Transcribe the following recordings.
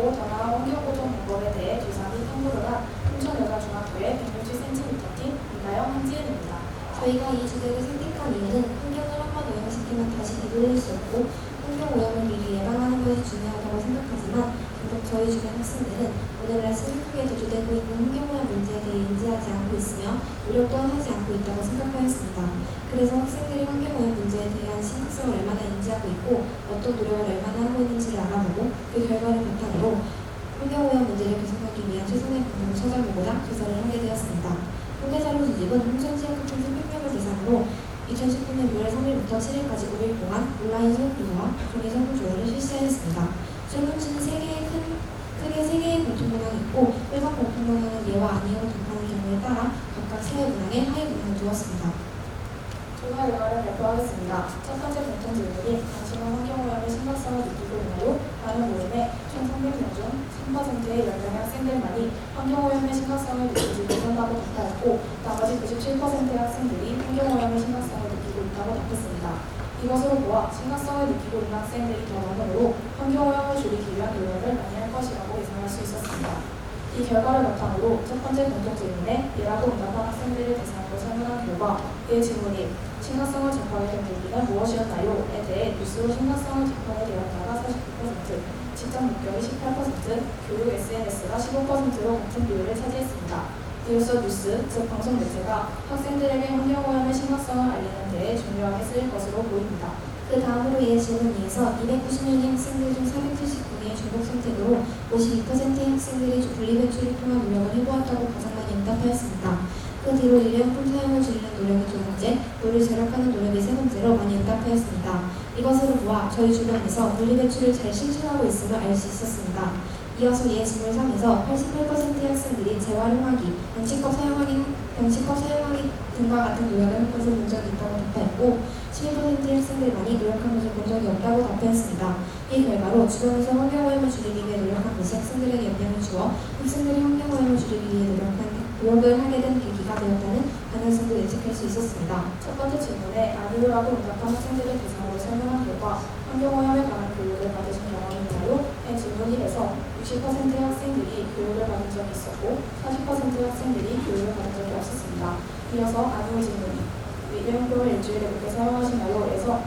않고 다양한 환경보존 방법에 대해 조사 및 탐구를 한 홍천여자중학교의 160cm 팀 이나영 한지은입니다. 저희가 이 주제를 선택한 이유는 환경을 한 번 오염시키면 다시 되돌릴 수 없고 환경 오염을 미리 예방하는 것이 중요하다고 생각하지만 결국 저희 주변 학생들은 오늘날 심각하게 대두되고 있는 환경 오염 문제에 대해 인지하지 않고 있으며 노력 또한 하지 않고 있다고 생각하였습니다. 그래서 학생들이 환경 오염 문제에 대한 심각성을 인지하고 있고 어떤 노력을 얼마나 하고 있는지를 알아보고 그 결과를 바탕으로 환경 오염 문제를 개선하기 위한 최선의 방법을 찾아보고자 조사를 하게 되었습니다. 통계자료 수집은 홍천시학 학생 300명을 대상으로 2019년 6월 3일부터 7일까지 5일 동안 온라인 설문조사와 종이 설문조사를 실시하였습니다. 설문지는 세 개의 큰, 크게 세 개의 공통문항이 있고 일반 공통문항은 예와 아니오로 답하는 경우에 따라 각각 세 문항에 하위 문항을 두었습니다. 조사 결과를 발표하겠습니다. 첫 번째 공통 질문이 당신은 환경오염의 심각성을 느끼고 있나요? 라는 물음에 총 300명 중 3%의 10명의 학생들만이 환경오염의 심각성을 느끼지 못한다고 답하였고 나머지 97%의 학생들이 환경오염의 심각성을 느끼고 있다고 답했습니다. 이것으로 보아 심각성을 느끼고 있는 학생들이 더 많으므로 환경오염을 줄이기 위한 노력을 많이 할 것이라고 예상할 수 있었습니다. 이 결과를 바탕으로 첫 번째 공통 질문에 예라고 응답한 학생들을 대상으로 결과 이의 질문이 심각성을 접하게 된 계기는 무엇이었나요? 에 대해 뉴스로 심각성을 접하게 되었다가 49%, 직접 목격이 18%, 교육 SNS가 15%로 같은 비율을 차지했습니다. 이로써 뉴스, 즉 방송 매체가 학생들에게 환경오염의 심각성을 알리는 데에 중요하게 쓰일 것으로 보입니다. 그 다음으로 이의 질문에서 290명의 학생들 중 479개의 중복 선택으로 52%의 학생들이 분리배출을 통한 노력을 해보았다고 가장 많이 응답하였습니다. 그 뒤로 일회용품 사용을 줄이는 노력이 두 번째, 물을 절약하는 노력이 세 번째로 많이 응답하였습니다. 이것으로 보아 저희 주변에서 분리배출을 잘 실천하고 있음을 알 수 있었습니다. 이어서 질문 3에서 88%의 학생들이 재활용하기, 변식컵 사용하기, 변식컵 사용하기 등과 같은 노력을 한 것을 본 적이 있다고 답하였고 12%의 학생들만이 노력한 것을 본 적이 없다고 답했습니다. 이 결과로 주변에서 환경오염을 줄이기 위해 노력한 것이 학생들에게 영향을 주어 학생들이 환경오염을 줄이기 위해 노력한, 노력을 하게 된 계기가 되었다는 가능성도 예측할 수 있었습니다. 첫 번째 질문에 아니요라고 응답한 학생들을 대상으로 설문한 결과 환경오염에 관한 교육을 받으신 경험이 있나요? 의 질문 1에서 60%의 학생들이 교육을 받은 적이 있었고 40%의 학생들이 교육을 받은 적이 없었습니다. 이어서 아니요 질문이 일회용품을 일주일에 몇개 사용하시나요? 에서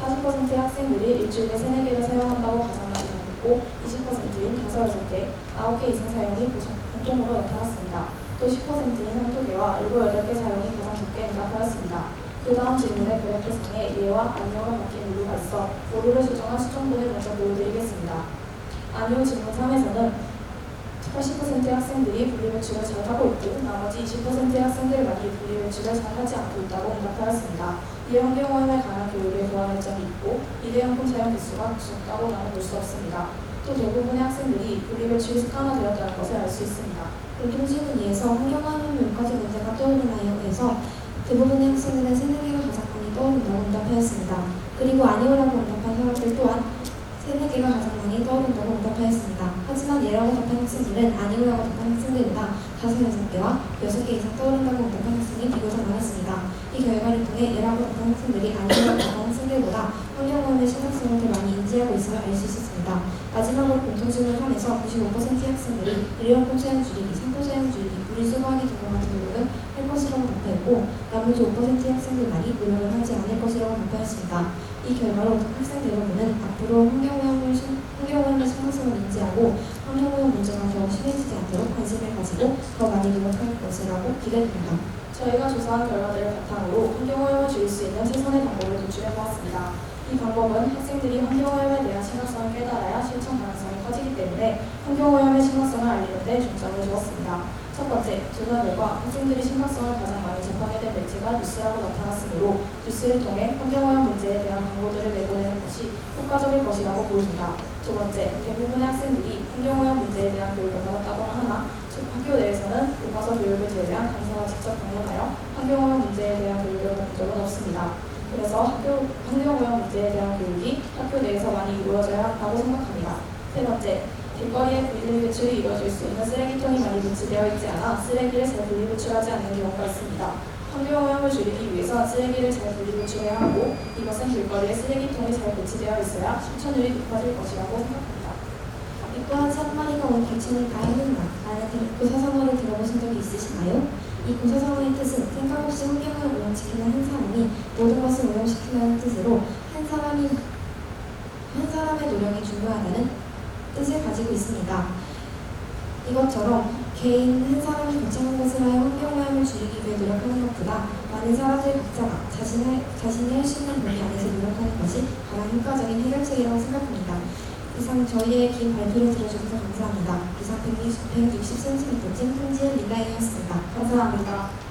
40%의 학생들이 일주일에 3, 4개를 사용한다고 많이 답했고 20%인 5, 6개, 9개 이상 사용이 공통으로 나타났습니다. 또 10%인 한두 개와 7, 8개 사용이 가장 적게 응답하였습니다. 그 다음 질문의 그래프상에 예와 아니오가 바뀐 이유가 있어 오류를 수정한 수정분을 먼저 보여드리겠습니다. 아니오 질문 3에서는 80%의 학생들이 분리배출을 잘 하고 있고 나머지 20%의 학생들만이 분리배출을 잘 하지 않고 있다고 응답하였습니다. 이에 환경오염에 관한 교육에 교환할 점이 있고 일회용품 사용 개수가 적다고 나는 볼수 없습니다. 또 대부분의 학생들이 분리배출이 습관화되었다는 것을 알 수 있습니다. 공통질문 2에서 환경오염 몇가지 문제가 떠오르나요? 에서 대부분의 학생들은 새내기가 가장 많이 떠오른다고 응답하였습니다. 그리고 아니오라고 응답한 사람들 또한 새내기가 가장 많이 떠오른다고 응답하였습니다. 하지만 예라고 답한 학생들은 아니오라고 답한 학생들보다 다섯 여섯 개와 여섯 개 이상 떠오른다고 응답한 학생이 비교적 많았습니다. 이 결과를 통해 예라고 답한 학생들이 아니오라고 답한 학생들보다 환경오염의 심각성을 더 많이 인지하고 있음을 알 수 있었습니다. 공통질문 3에서 95%의 학생들이 일회용품 사용 줄이기, 상품 사용 줄이기, 물을 수거하기 등과 같은 노력을 할 것이라고 답하였고 나머지 5%의 학생들만이 노력을 하지 않을 것이라고 답하였습니다. 이 결과로 학생 대부분은 앞으로 환경오염을 심각성을 인지하고 환경오염 문제가 더욱 심해지지 않도록 관심을 가지고 더 많이 노력할 것이라고 기대됩니다. 저희가 조사한 결과들을 바탕으로 환경오염을 줄일 수 있는 최선의 방법을 도출해 보았습니다. 이 방법은 학생들이 환경오염에 대한 심각성을 깨달아야 실천 가능성이 커지기 때문에 환경오염의 심각성을 알리는 데 중점을 주었습니다. 첫 번째, 조사 결과 학생들이 심각성을 가장 많이 접하게 된 매체가 뉴스라고 나타났으므로 뉴스를 통해 환경오염 문제에 대한 광고들을 내보내는 것이 효과적일 것이라고 보입니다. 두 번째, 대부분의 학생들이 환경오염 문제에 대한 교육을 받았다고 하나 즉 학교 내에서는 교과서 교육을 제외한 강사가 직접 방문하여 환경오염 문제에 대한 교육을 받은 적은 없습니다. 그래서 학교 환경오염 문제에 대한 교육이 학교 내에서 많이 이루어져야 한다고 생각합니다. 세 번째, 길거리에 분리 배출이 이루어질 수 있는 쓰레기통이 많이 배치되어 있지 않아 쓰레기를 잘 분리 배출하지 않는 경우가 있습니다. 환경오염을 줄이기 위해서 쓰레기를 잘 분리 배출해야 하고 이것은 길거리에 쓰레기통이 잘 배치되어 있어야 실천율이 높아질 것이라고 생각합니다. 또한 산마리가 온 백천을 다 해낸다 라는 고사성어를 들어보신 적이 있으신가요? 이 고사성어의 뜻은 생각 없이 환경을 오염시키는 한 사람이 모든 것을 오염시킨다는 뜻으로 한 사람이 한 사람의 노력이 중요하다는 뜻을 가지고 있습니다. 이것처럼 개인 한 사람이 거창한 것을 하여 환경오염을 줄이기 위해 노력하는 것보다 많은 사람들 각자가 자신의, 자신이 할 수 있는 범위 안에서 노력하는 것이 가장 효과적인 해결책이라고 생각합니다. 이상 저희의 긴 발표를 들어주셔서 감사합니다. 이상 160, 160cm 찐 편지의 민다이였습니다. 감사합니다.